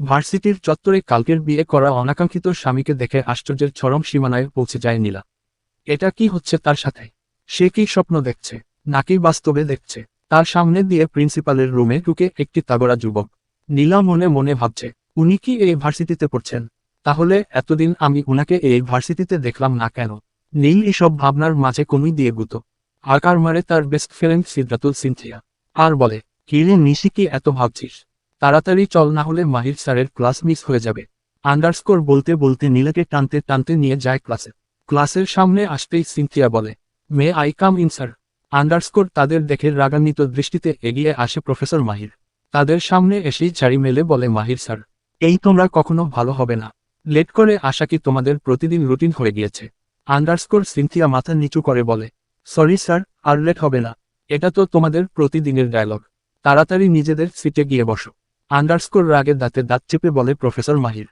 ভার্সিটির চত্বরে কালকের বিয়ে করা অনাকাঙ্ক্ষিত স্বামীকে দেখে আশ্চর্যের চরম সীমানায় পৌঁছে যায় নীলা। এটা কি হচ্ছে তার সাথে? সে কি স্বপ্ন দেখছে? নাকি বাস্তবে দেখছে? তার সামনে দিয়ে প্রিন্সিপালের রুমে ঢুকে একটি তাগড়া যুবক। নীলা মনে মনে ভাবছে, উনি কি এই ভার্সিটিতে পড়ছেন? তাহলে এতদিন আমি উনাকে এই ভার্সিটিতে দেখলাম না কেন? নীল এসব ভাবনার মাঝে কনুই দিয়ে গুতো। আকার মারে তার বেস্ট ফ্রেন্ড সিদ্ধাতুল সিনথিয়া। আর বলে কিরে নিশি, কি এত ভাবছিস? তাড়াতাড়ি চল না হলে মাহির স্যারের ক্লাস মিস হয়ে যাবে। আন্ডারস্কোর বলতে বলতে নীলাকে টানতে টানতে নিয়ে যায় ক্লাসে। ক্লাসের সামনে আসতেই সিনথিয়া বলে, may I come in, sir. Underscore তাদের দেখে রাগান্বিত দৃষ্টিতে এগিয়ে আসে প্রফেসর মাহির। তাদের সামনে এসেই ঝাড়ি মেলে বলে, মাহির স্যার, এই তোমরা কখনো ভালো হবে না। লেট করে আসা কি তোমাদের প্রতিদিন রুটিন হয়ে গিয়েছে? আন্ডারস্কোর সিনথিয়া মাথা নিচু করে বলে, সরি, স্যার, আর লেট হবে না। এটা তো তোমাদের প্রতিদিনের ডায়লগ। তাড়াতাড়ি নিজেদের সিটে গিয়ে বসো। আন্ডারস্কোর রাগে দাঁতে দাঁত চেপে বলে প্রফেসর মাহির।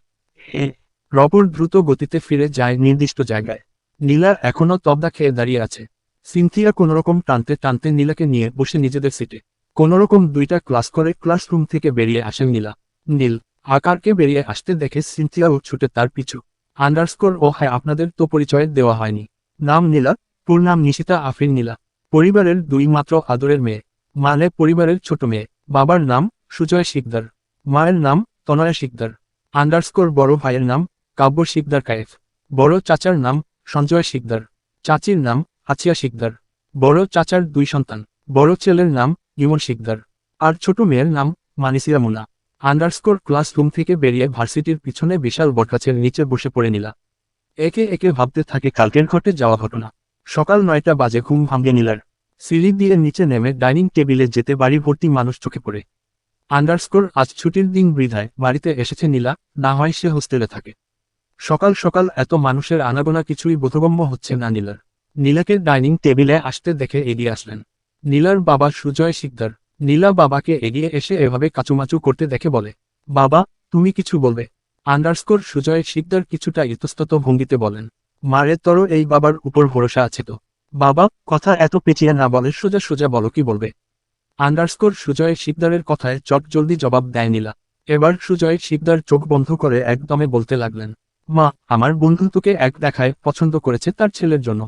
রবর দ্রুত গতিতে ফিরে যায় নির্দিষ্ট জায়গায়। নীলা এখনও তবদা খেয়ে দাঁড়িয়ে আছে। সিনথিয়া কোনোরকম টানতে টানতে নীলাকে নিয়ে বসে নিজেদের সিটে। কোনোরকম দুইটা ক্লাস করে ক্লাসরুম থেকে বেরিয়ে আসেন নীলা। নীল আকারকে বেরিয়ে আসতে দেখে সিনথিয়াও ছুটে তার পিছু। আন্ডারস্কোর ও হ্যাঁ আপনাদের তো পরিচয় দেওয়া হয়নি। নাম নীলা পূর্ণাম নিশিতা আফরিন নীলা। পরিবারের দুই মাত্র আদরের মেয়ে। মানে পরিবারের ছোট মেয়ে। বাবার নাম সুজয় শিকদার। মায়ের নাম তনয়া শিকদার। আন্ডারস্কোর বড় ভাইয়ের নাম কাব্য শিকদার কায়েফ। বড় চাচার নাম সঞ্জয় শিকদার। চাচির নাম আছিয়া শিকদার। বড় চাচার দুই সন্তান। বড় ছেলের নাম ইমন শিকদার। আর ছোট মেয়ের নাম মানিসিয়া মুনা। আন্ডারস্কোর ক্লাসরুম থেকে বেরিয়ে ভার্সিটির পিছনে বিশাল বটগাছের নিচে বসে পড়ে নিলা। একে একে ভাবতে থাকে কালকের ঘটে যাওয়া ঘটনা। সকাল নয়টা বাজে ঘুম ভাঙ্গে নিলার। সিঁড়ি দিয়ে নিচে নেমে ডাইনিং টেবিলে যেতে বাড়ি ভর্তি মানুষ চোখে পড়ে। আন্ডারস্কোর আজ ছুটির দিন বৃধায় বাড়িতে এসেছে নীলা, না হয় সে হোস্টেলে থাকে। সকাল সকাল এত মানুষের আনাগোনা কিছুই বোধগম্য হচ্ছে না নীলার। নীলাকে ডাইনিং টেবিলে আসতে দেখে এগিয়ে আসলেন। নীলার বাবা সুজয় শিকদার। নীলা বাবাকে এগিয়ে এসে এভাবে কাচুমাচু করতে দেখে বলে, বাবা, তুমি কিছু বলবে? আন্ডারস্কোর সুজয় শিকদার কিছুটা ইতস্তত ভঙ্গিতে বলেন, মারে তর এই বাবার উপর ভরসা আছে তো। বাবা, কথা এত পেঁচিয়ে না বলে সোজা সোজা বলো কি বলবে? আন্ডারস্কোর সুজয় শিকদারের কথায় চট জলদি জবাব দেয় নীলা। এবার সুজয় শিকদার চোখ বন্ধ করে একদমে বলতে লাগলেন, মা, আমার বন্ধু তোকে এক দেখায় পছন্দ করেছে তার ছেলের জন্য।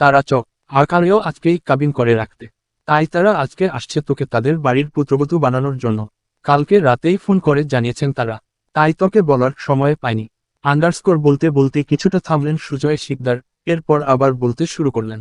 তারা চক আকারেও আজকেই কাবিন করে রাখতে। তাই তারা আজকে আসছে তোকে তাদের বাড়ির পুত্রবধূ বানানোর জন্য। কালকে রাতেই ফোন করে জানিয়েছেন তারা। তাই তোকে বলার সময় পায়নি আন্ডারস্কোর বলতে বলতে কিছুটা থামলেন সুজয় শিকদার, এরপর আবার বলতে শুরু করলেন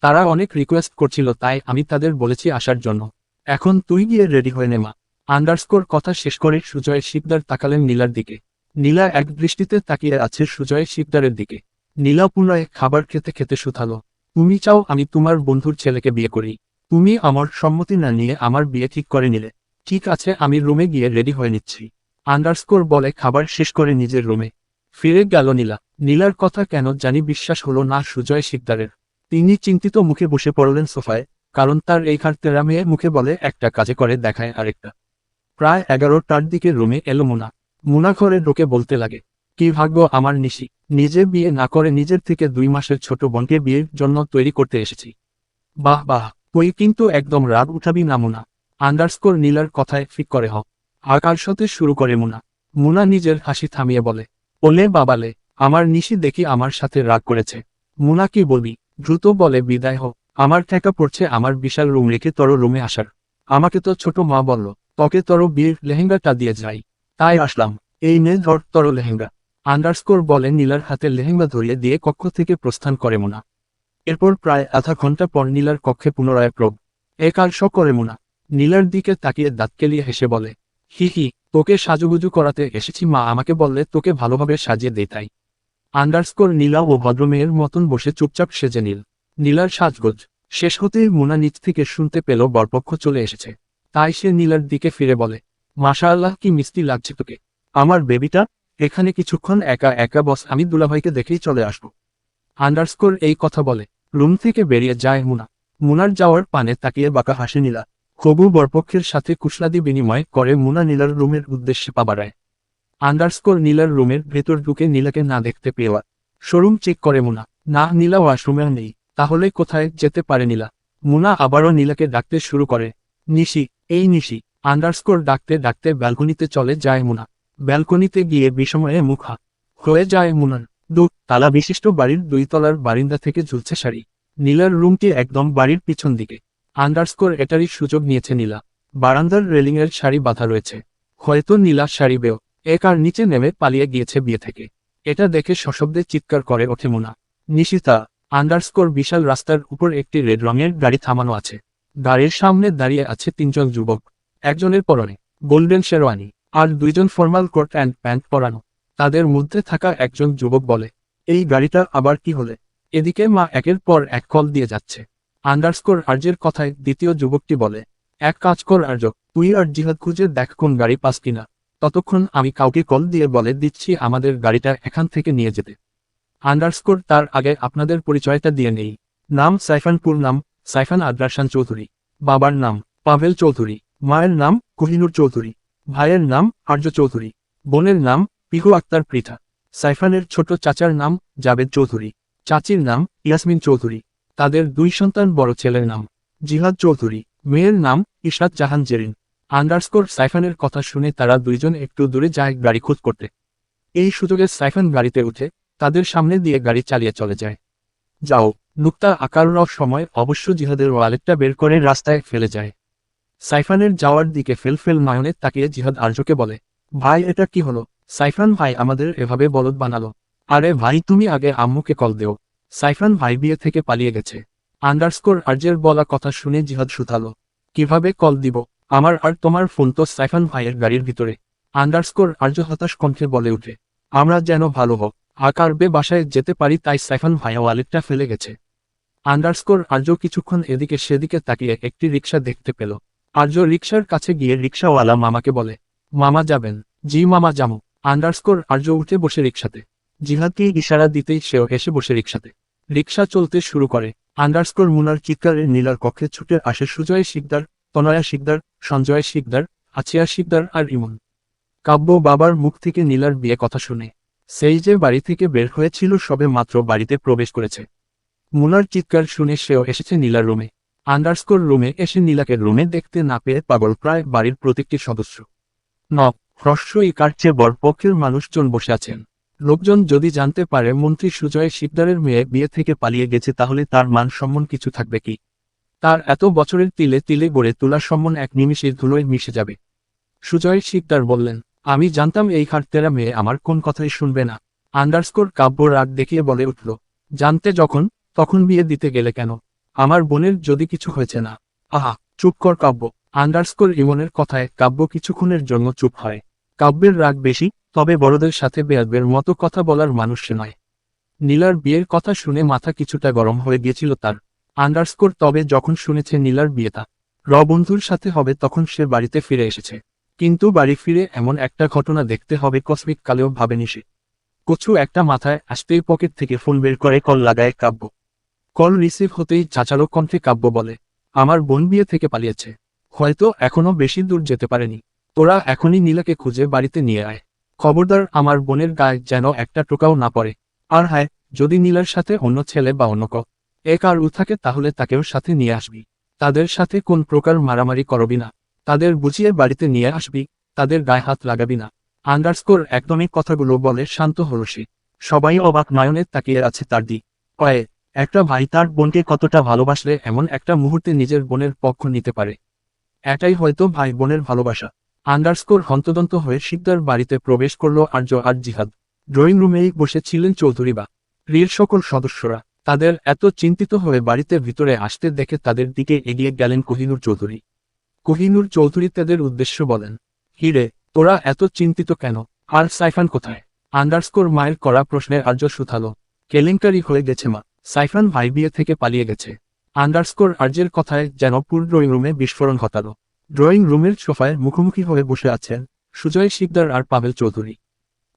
তারা অনেক রিকোয়েস্ট করছিল, তাই আমি তাদের বলেছি আসার জন্য। এখন তুই গিয়ে রেডি হয়ে নে মা। আন্ডারস্কোর কথা শেষ করে সুজয় শিকদার তাকালেন নীলার দিকে। নীলা এক দৃষ্টিতে তাকিয়ে আছে সুজয় শিকদারের দিকে। নীলা পুনরায় খাবার খেতে খেতে শুথালো তুমি চাও আমি তোমার বন্ধুর ছেলেকে বিয়ে করি। তুমি আমার সম্মতি না নিয়ে আমার বিয়ে ঠিক করে নিলে। ঠিক আছে, আমি রুমে গিয়ে রেডি হয়ে নিচ্ছি। আন্ডারস্কোর বলে খাবার শেষ করে নিজের রুমে ফিরে গেল নীলা। নীলার কথা কেন জানি বিশ্বাস হলো না সুজয় শিকদারের। তিনি চিন্তিত মুখে বসে পড়লেন সোফায়, কারণ তার এই খাটতেরা মেয়ে মুখে বলে, একটা কাজে করে দেখায় আরেকটা। প্রায় এগারোটার দিকে রুমে এলো মুনা। মুনা ঘরে ঢোকে বলতে লাগে, কি ভাগ্য আমার নিশি, নিজে বিয়ে না করে নিজের থেকে দুই মাসের ছোট বোনকে বিয়ের জন্য তৈরি করতে এসেছি। বাহ বাহ, তুই কিন্তু একদম রাত উঠাবি না মুনা। আন্ডারস্কোর নীলার কথায় ফিক করে হ আকার সাথে শুরু করে মুনা? মুনা নিজের হাসি থামিয়ে বলে, ওলে বাবালে, আমার নিশি দেখি আমার সাথে রাগ করেছে। মুনা কি বলবি? দ্রুত বলে, বিদায় হোক। আমার ঠেকা পড়ছে আমার বিশাল রুম রেখে তোর রুমে আসার। আমাকে তো ছোট মা বলল, তোকে তোর বিয়ের লেহেঙ্গাটা দিয়ে যাই। তাই আসলাম। এই নে ধর তর লেহেঙ্গা। আন্ডারস্কোর বলে, নীলার হাতে লেহেঙ্গা ধরিয়ে দিয়ে কক্ষ থেকে প্রস্থান করে মুনা। এরপর প্রায় আধা ঘণ্টা পর নীলার কক্ষে পুনরায় প্রব, এ শ করে মুনা। নীলার দিকে তাকিয়ে দাঁত কেলিয়ে হেসে বলে, হি হি, তোকে সাজুগুজু করাতে এসেছি মা। আমাকে বললে তোকে ভালোভাবে সাজিয়ে দেই তাই। আন্ডারস্কোর নীলা ও ভদ্রমেয়ের মতন বসে চুপচাপ সেজে নীল। নীলার সাজগোজ শেষ হতেই মুনা নিচ থেকে শুনতে পেল বরপক্ষ চলে এসেছে। তাই সে নীলার দিকে ফিরে বলে মাশা আল্লাহ কি মিষ্টি লাগছে তোকে। আমার বেবিটা, এখানে কিছুক্ষণ একা একা বস, আমি দুলাভাইকে দেখেই চলে আসব আন্ডারস্কোর এই কথা বলে, রুম থেকে বেরিয়ে যায় মুনা। মুনার যাওয়ার পানে তাকিয়ে বাঁকা হাসে নীলা। হবু বরপক্ষের সাথে কুশলাদি বিনিময় করে মুনা নীলার রুমের উদ্দেশ্যে পা বাড়ায়। আন্ডারস্কোর নীলার রুমের ভেতর ঢুকে নীলাকে না দেখতে পেওয়া। শোরুম চেক করে মুনা। না, নীলা ওয়াশরুমে নেই। তাহলে কোথায় যেতে পারে নীলা? মুনা আবারও নীলাকে ডাকতে শুরু করে। নিশি, এই নিশি। আন্ডারস্কোর ডাকতে ডাকতে ব্যালকনিতে চলে যায় মুনা। ব্যালকনিতে গিয়ে বিষময়ে মুখা হয়ে যায় মুনার। দু তালা বিশিষ্ট বাড়ির দুই তলার বারিন্দা থেকে ঝুলছে শাড়ি। নীলার রুমটি একদম বাড়ির পিছন দিকে। আন্ডারস্কোর এটারই সুযোগ নিয়েছে নীলা। বারান্দার রেলিংয়ের শাড়ি বাঁধা রয়েছে। হয়তো নীলা শাড়ি বেও। এক আর নিচে নেমে পালিয়ে গিয়েছে বিয়ে থেকে। এটা দেখে সশব্দে চিৎকার করে ওঠে মুনা। নিশিতা আন্ডারস্কোর বিশাল রাস্তার উপর একটি রেড রঙের গাড়ি থামানো আছে। গাড়ির সামনে দাঁড়িয়ে আছে তিনজন যুবক। একজনের পরনে গোল্ডেন শেরওয়ানি আর দুইজন ফর্মাল কোট অ্যান্ড প্যান্ট পরানো। তাদের মধ্যে থাকা একজন যুবক বলে, এই গাড়িটা আবার কি হলে? এদিকে মা একের পর এক কল দিয়ে যাচ্ছে। আন্ডারস্কোর আর্যের কথায় দ্বিতীয় যুবকটি বলে, এক কাজ কর আর্য তুই আর জিহাদ খুঁজে দেখ কোন গাড়ি পাস কিনা। ততক্ষণ আমি কাউকে কল দিয়ে বলে দিচ্ছি আমাদের গাড়িটা এখান থেকে নিয়ে যেতে। আন্ডারস্কোর তার আগে আপনাদের পরিচয়টা দিয়ে নেই। নাম সাইফানপুর নাম, সাইফান আদ্রাসান চৌধুরী। বাবার নাম, পাভেল চৌধুরী। মায়ের নাম, কোহিনুর চৌধুরী। ভাইয়ের নাম, আর্য চৌধুরী। বোনের নাম, পিহু আক্তার পৃথা। সাইফানের ছোট চাচার নাম, জাবেদ চৌধুরী। চাচির নাম, ইয়াসমিন চৌধুরী। তাদের দুই সন্তান বড় ছেলের নাম, জিহাদ চৌধুরী। মেয়ের নাম ইশরাত জাহান জেরিন। আন্ডারস্কোর সাইফানের কথা শুনে তারা দুইজন একটু দূরে যায় গাড়ি খোঁজ করতে। এই সুযোগে সাইফান গাড়িতে উঠে তাদের সামনে দিয়ে গাড়ি চালিয়ে চলে যায়। যাও, নুক্তা আকার সময় অবশ্য জিহাদের ওয়ালেটটা বের করে রাস্তায় ফেলে যায়। সাইফানের যাওয়ার দিকে ফেল ফেল নয়নে তাকিয়ে জিহাদ আর্যকে বলে, ভাই, এটা কি হলো? সাইফান ভাই আমাদের এভাবে বলদ বানালো। আরে ভাই, তুমি আগে আম্মুকে কল দেও। সাইফান ভাই বিয়ে থেকে পালিয়ে গেছে। আন্ডারস্কোর আর্যের বলা কথা শুনে জিহাদ শুধালো, কীভাবে কল দিব? আমার আর তোমার ফোন তো সাইফান ভাইয়ের গাড়ির ভিতরে। আন্ডারস্কোর আর্য হতাশ কণ্ঠে বলে উঠে, আমরা যেন ভালো হোক আকার বে বাসায় যেতে পারি তাই সাইফান ভাইয়া ওয়ালেটটা ফেলে গেছে। আন্ডারস্কোর আর্য কিছুক্ষণ এদিকে সেদিকে তাকিয়ে একটি রিক্সা দেখতে পেল। আর্য রিক্সার কাছে গিয়ে রিক্সাওয়ালা মামাকে বলে, মামা যাবেন? জি, মামা যামু আন্ডারস্কোর আর্য উঠে বসে রিক্সাতে জিহাদকে ইশারা দিতেই সেও এসে বসে রিক্সাতে রিক্সা চলতে শুরু করে। আন্ডারস্কোর মুনার চিৎকারে নীলার কক্ষে ছুটে আসে সুজয় শিকদার তনয়া শিকদার, সঞ্জয় শিকদার আছিয়া শিকদার আর ইমন। কাব্য বাবার মুখ থেকে নীলার বিয়ে কথা শুনে। সেই যে বাড়ি থেকে বের হয়েছিল সবে মাত্র বাড়িতে প্রবেশ করেছে। মুনার চিৎকার শুনে সেও এসেছে নীলার রুমে। আন্ডারস্কোর রুমে এসে নীলাকে রুমে দেখতে না পেয়ে পাগল প্রায় বাড়ির প্রত্যেকটি সদস্য। ন হ্রস্ব ইকার চেয়ে বরপক্ষের মানুষজন বসে আছেন। লোকজন যদি জানতে পারে মন্ত্রী সুজয় শিকদারের মেয়ে বিয়ে থেকে পালিয়ে গেছে তাহলে তার মান সম্মান কিছু থাকবে কি? তার এত বছরের তিলে তিলে গড়ে তোলার সম্মান এক নিমিষের ধুলোয় মিশে যাবে। সুজয় শিকদার বললেন, আমি জানতাম এই খাটতেরা মেয়ে আমার কোন কথাই শুনবে না। আন্ডারস্কোর কাব্য রাগ দেখিয়ে বলে উঠল, জানতে যখন, তখন বিয়ে দিতে গেলে কেন? আমার বোনের যদি কিছু হয়েছে না। আহা, চুপ কর কাব্য। আন্ডারস্কোর ইমনের কথায় কাব্য কিছুক্ষণের জন্য চুপ হয়। কাব্যের রাগ বেশি, তবে বড়দের সাথে বেয়াদবের মতো কথা বলার মানুষ নয়। নীলার বিয়ের কথা শুনে মাথা কিছুটা গরম হয়ে গিয়েছিল তার। আন্ডারস্কোর তবে যখন শুনেছে নীলার বিয়েটা, র বন্ধুর সাথে হবে তখন সে বাড়িতে ফিরে এসেছে। কিন্তু বাড়ি ফিরে এমন একটা ঘটনা দেখতে হবে কসমিক কালেও ভাবেনি সে। কচু একটা মাথায় আসতেই পকেট থেকে ফোন বের করে কল লাগায় কাব্য। কল রিসিভ হতেই চাচালো কণ্ঠে কাব্য বলে, আমার বোন বিয়ে থেকে পালিয়েছে। হয়তো এখনও বেশি দূর যেতে পারেনি। তোরা এখনই নীলাকে খুঁজে বাড়িতে নিয়ে আয়। খবরদার, আমার বোনের গায়ে যেন একটা টোকাও না পড়ে। আর হায়, যদি নীলার সাথে অন্য ছেলে বা অন্য ক এক আর উ থাকে তাহলে তাকেও সাথে নিয়ে আসবি। তাদের সাথে কোন প্রকার মারামারি করবি না। তাদের বুঝিয়ে বাড়িতে নিয়ে আসবি, তাদের গায়ে হাত লাগাবি না। আন্ডারস্কোর একদমই কথাগুলো বলে শান্ত হল সে। সবাই অবাক নয়নে তাকিয়ে আছে তার দিক। কয়ে, একটা ভাই তার বোনকে কতটা ভালোবাসলে এমন একটা মুহূর্তে নিজের বোনের পক্ষ নিতে পারে। এটাই হয়তো ভাই বোনের ভালোবাসা। আন্ডারস্কোর হন্তদন্ত হয়ে শিকদার বাড়িতে প্রবেশ করল আর্য আর জিহাদ। ড্রয়িং রুমেই বসেছিলেন চৌধুরী বা। রির সকল সদস্যরা। তাদের এত চিন্তিত হয়ে বাড়িতে ভিতরে আসতে দেখে তাদের দিকে এগিয়ে গেলেন কোহিনুর চৌধুরী। কোহিনুর চৌধুরী তাদের উদ্দেশ্য বলেন হিরে তোরা এত চিন্তিত কেন? আর সাইফান কোথায়? আন্ডারস্কোর মায়ের করা প্রশ্নের আর্য সুথালো কেলেঙ্কারি হয়ে গেছে মা, সাইফান ভাই বিয়ে থেকে পালিয়ে গেছে। আন্ডারস্কোর আর্যের কথায় যেন পুর ড্রয়িং রুমে বিস্ফোরণ ঘটালো। ড্রয়িং রুমের সোফায় মুখোমুখি হয়ে বসে আছেন সুজয় শিকদার আর পাভেল চৌধুরী।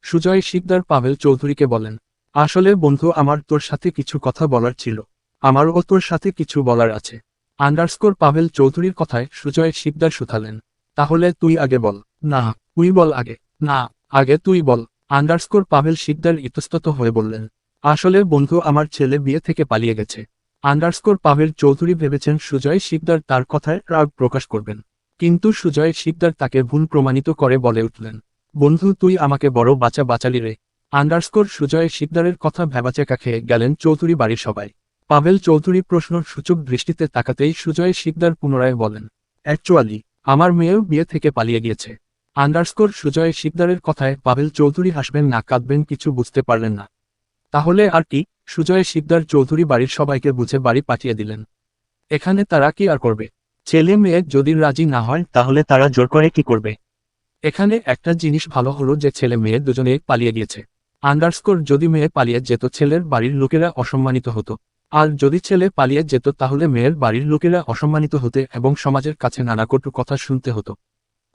সুজয় শিকদার পাভেল চৌধুরীকে বলেন আসলে বন্ধু, আমার তোর সাথে কিছু কথা বলার ছিল। আমারও তোর সাথে কিছু বলার আছে। আন্ডারস্কোর পাভেল চৌধুরীর কথায় সুজয় শিকদার শুথালেন তাহলে তুই আগে বল। না, তুই বল আগে। না, আগে তুই বল। আন্ডারস্কোর পাভেল শিকদার ইতস্তত হয়ে বললেন, আসলে বন্ধু, আমার ছেলে বিয়ে থেকে পালিয়ে গেছে। আন্ডারস্কোর পাভেল চৌধুরী ভেবেছেন সুজয় শিকদার তার কথায় রাগ প্রকাশ করবেন। কিন্তু সুজয় শিকদার তাকে ভুল প্রমাণিত করে বলে উঠলেন, বন্ধু, তুই আমাকে বড় বাঁচা বাঁচালি রে। আন্ডারস্কোর সুজয় শিকদারের কথা ভেবাচেকা খেয়ে গেলেন চৌধুরী বাড়ির সবাই। পাভেল চৌধুরী প্রশ্ন সূচক দৃষ্টিতে তাকাতেই সুজয় শিকদার পুনরায় বলেন, অ্যাকচুয়ালি, আমার মেয়েও বিয়ে থেকে পালিয়ে গিয়েছে। আন্ডারস্কোর সুজয় শিকদারের কথায় পাভেল চৌধুরী হাসবেন না, কাঁদবেন, কিছু বুঝতে পারলেন না। তাহলে আর কি? সুজয় শিকদার চৌধুরী বাড়ির সবাইকে বুঝে বাড়ি পাঠিয়ে দিলেন। এখানে তারা কি আর করবে? ছেলে মেয়ে যদি রাজি না হয়, তাহলে তারা জোর করে কি করবে? এখানে একটা জিনিস ভালো হলো যে ছেলে মেয়ে দুজনে পালিয়ে গিয়েছে। আন্ডারস্কোর যদি মেয়ে পালিয়ে যেত, ছেলের বাড়ির লোকেরা অসম্মানিত হতো। আর যদি ছেলে পালিয়ে যেত, তাহলে মেয়ের বাড়ির লোকেরা অসম্মানিত হতে এবং সমাজের কাছে নানা কটু কথা শুনতে হতো।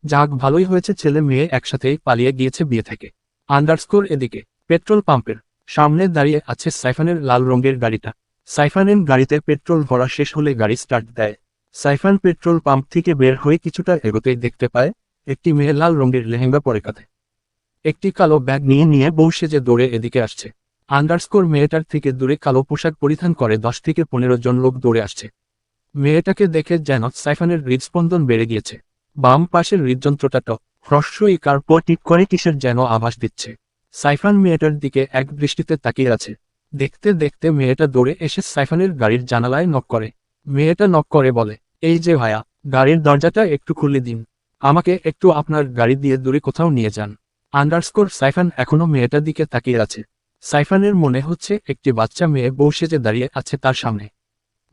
যাক, ভালোই হয়েছে, ছেলে মেয়ে একসাথেই পালিয়ে গিয়েছে বিয়ে থেকে। আন্ডারস্কোর এদিকে, পেট্রোল পাম্পের সামনে দাঁড়িয়ে আছে সাইফানের লাল রঙের গাড়িটা। সাইফানের গাড়িতে পেট্রোল ভরা শেষ হলে গাড়ি স্টার্ট দেয়। সাইফান পেট্রোল পাম্প থেকে বের হয়ে কিছুটা এগোতেই দেখতে পায়, একটি মেয়ে লাল রঙের লেহেঙ্গা পরে কাঁধে। একটি কালো ব্যাগ নিয়ে নিয়ে বউ সেজে দৌড়ে এদিকে আসছে। আন্ডারস্কোর মেয়েটার থেকে দূরে কালো পোশাক পরিধান করে দশ থেকে পনেরো জন লোক দৌড়ে আসছে। মেয়েটাকে দেখে যেন সাইফানের হৃদস্পন্দন বেড়ে গিয়েছে। বাম পাশের হৃদযন্ত্রটা ট হ্রস্বই কার্প টিপ করে কিসের যেন আভাস দিচ্ছে। সাইফান মেয়েটার দিকে এক দৃষ্টিতে তাকিয়ে আছে। দেখতে দেখতে মেয়েটা দৌড়ে এসে সাইফানের গাড়ির জানালায় নক করে। মেয়েটা নক করে বলে, এই যে ভায়া, গাড়ির দরজাটা একটু খুলে দিন। আমাকে একটু আপনার গাড়ি দিয়ে দূরে কোথাও নিয়ে যান। আন্ডারস্কোর সাইফান এখনও মেয়েটার দিকে তাকিয়ে আছে। সাইফানের মনে হচ্ছে একটি বাচ্চা মেয়ে বউ সেজে দাঁড়িয়ে আছে তার সামনে।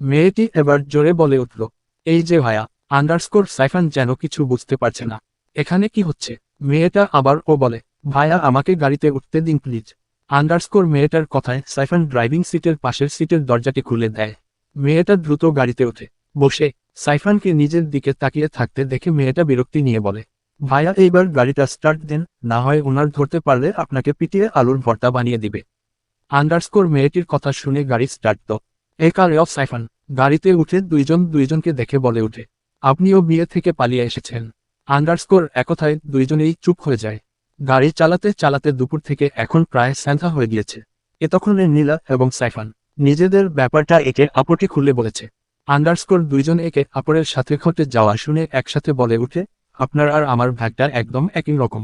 মেয়েটি এবার জোরে বলে উঠল, এই যে ভায়া, আন্ডারস্কোর সাইফান যেন কিছু বুঝতে পারছে না। এখানে কি হচ্ছে? মেয়েটা আবার ও বলে, ভায়া, আমাকে গাড়িতে উঠতে দিন, প্লিজ। আন্ডারস্কোর মেয়েটার কথায় সাইফান ড্রাইভিং সিটের পাশের সিটের দরজাটি খুলে দেয়। মেয়েটা দ্রুত গাড়িতে ওঠে। বসে সাইফানকে নিজের দিকে তাকিয়ে থাকতে দেখে মেয়েটা বিরক্তি নিয়ে বলে ভাইয়া, এইবার গাড়িটা স্টার্ট দেন, না হয় ওনার ধরতে পারলে আপনাকে পিটিয়ে আলুর ভর্তা বানিয়ে দিবে। আন্ডারস্কোর মেয়েটির কথা শুনে গাড়ি স্টার্ট তো। এ অফ সাইফান, গাড়িতে উঠে দুইজন দুইজনকে দেখে বলে উঠে আপনিও বিয়ে থেকে পালিয়ে এসেছেন। আন্ডারস্কোর একথায় দুইজনেই চুপ হয়ে যায়। গাড়ি চালাতে চালাতে দুপুর থেকে এখন প্রায় স্যান্থা হয়ে গিয়েছে। এ তখনের নীলা এবং সাইফান নিজেদের ব্যাপারটা একে আপরটি খুলে বলেছে। আন্ডারস্কোর দুইজন একে আপরের সাথে ঘটে যাওয়া শুনে একসাথে বলে উঠে আপনার আর আমার ভাগটা একদম একই রকম।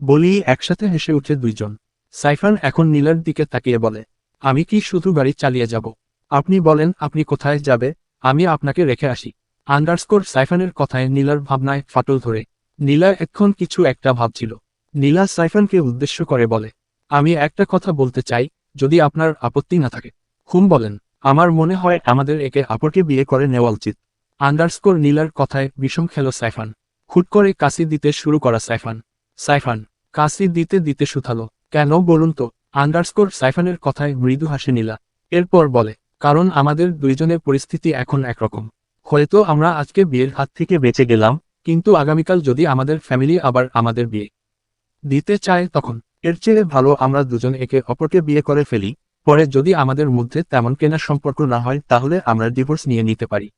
বলি একসাথে হেসে উঠে দুইজন। সাইফান এখন নীলার দিকে তাকিয়ে বলে, আমি কি শুধু গাড়ি চালিয়ে যাব? আপনি বলেন আপনি কোথায় যাবে? আমি আপনাকে রেখে আসি। আন্ডারস্কোর সাইফানের কথায় নীলার ভাবনায় ফাটল ধরে। নীলা এক্ষণ কিছু একটা ভাবছিল। নীলা সাইফানকে উদ্দেশ্য করে বলে, আমি একটা কথা বলতে চাই, যদি আপনার আপত্তি না থাকে। হুম, বলেন। আমার মনে হয় আমাদের একে আপরকে বিয়ে করে নেওয়া উচিত। আন্ডারস্কোর নীলার কথায় বিষম খেল সাইফান। হুট করে কাশি দিতে শুরু করা সাইফান। সাইফান, কাশি দিতে দিতে শুথালো কেন বলুন তো? আন্ডারস্কোর সাইফানের কথায় মৃদু হাসে নীলা। এরপর বলে, কারণ আমাদের দুইজনের পরিস্থিতি এখন একরকম। হয়তো আমরা আজকে বিয়ের হাত থেকে বেঁচে গেলাম, কিন্তু আগামীকাল যদি আমাদের ফ্যামিলি আবার আমাদের বিয়ে দিতে চায় তখন। এর চেয়ে ভালো আমরা দুজন একে অপরকে বিয়ে করে ফেলি। পরে যদি আমাদের মধ্যে তেমন কেনা সম্পর্ক না হয়, তাহলে আমরা ডিভোর্স নিয়ে নিতে পারি।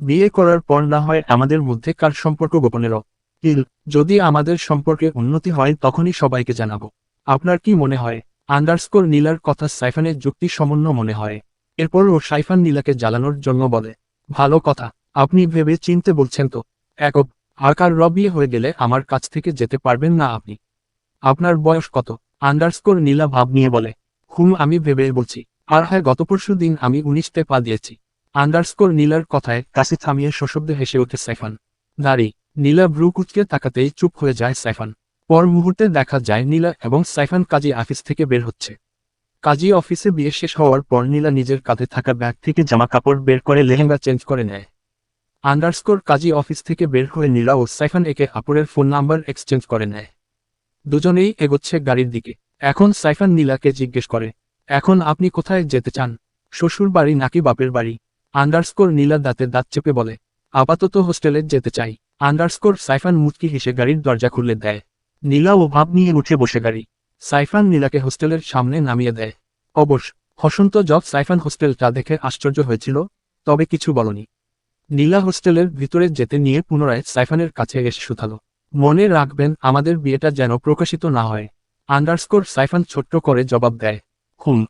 বিয়ে করার পর না হয় আমাদের মধ্যে কার সম্পর্ক গোপনেরও? কিল যদি আমাদের সম্পর্কে উন্নতি হয় তখনই সবাইকে জানাব। আপনার কি মনে হয়? আন্ডারস্কোর নীলার কথা সাইফানের যুক্তি সমন্য মনে হয়। এরপর ও সাইফান নীলাকে জ্বালানোর জন্য বলে, ভালো কথা, আপনি ভেবে চিনতে বলছেন তো। একব আকার রবিয়ে হয়ে গেলে আমার কাছ থেকে যেতে পারবেন না আপনি? আপনার বয়স কত? আন্ডারস্কোর নীলা ভাব নিয়ে বলে, হুম, আমি ভেবে বলছি। আর হ্যাঁ গত পরশু দিন আমি উনিশতে পা দিয়েছি। আন্ডারস্কোর নীলার কথায় কাশি থামিয়ে সশব্দে হেসে ওঠে সাইফান দাঁড়ি নীলা ব্রু কুচকে তাকাতেই চুপ হয়ে যায় সাইফান পর মুহূর্তে দেখা যায় নীলা এবং সাইফান কাজী অফিস থেকে বের হচ্ছে। কাজী অফিসে বিয়ে শেষ হওয়ার পর নীলা নিজের কাঁধে থাকা ব্যাগ থেকে জামা কাপড় বের করে লেহেঙ্গা চেঞ্জ করে নেয়। আন্ডারস্কোর কাজী অফিস থেকে বের হয়ে নীলা ও সাইফান একে আপুরের ফোন নাম্বার এক্সচেঞ্জ করে নেয়। দুজনেই এগোচ্ছে গাড়ির দিকে। এখন সাইফান নীলাকে জিজ্ঞেস করে, এখন আপনি কোথায় যেতে চান? শ্বশুর বাড়ি নাকি বাপের বাড়ি? আন্ডারস্কোর নীলা দাঁতে দাঁত চেপে বলে, আপাতত হোস্টেলে যেতে চাই। আন্ডারস্কোর সাইফান মুচকি হেসে গাড়ির দরজা খুলে দেয়। নীলা ও ভাব নিয়ে উঠে বসে গাড়ি। সাইফান নীলাকে হোস্টেলের সামনে নামিয়ে দেয়। অবশ্য হসন্ত জব সাইফান হোস্টেলটা দেখে আশ্চর্য হয়েছিল, তবে কিছু বলনি। নীলা হোস্টেলের ভিতরে যেতে নিয়ে পুনরায় সাইফানের কাছে এসে শুধালো। মনে রাখবেন, আমাদের বিয়েটা যেন প্রকাশিত না হয়। আন্ডারস্কোর সাইফান ছোট্ট করে জবাব দেয়। হুম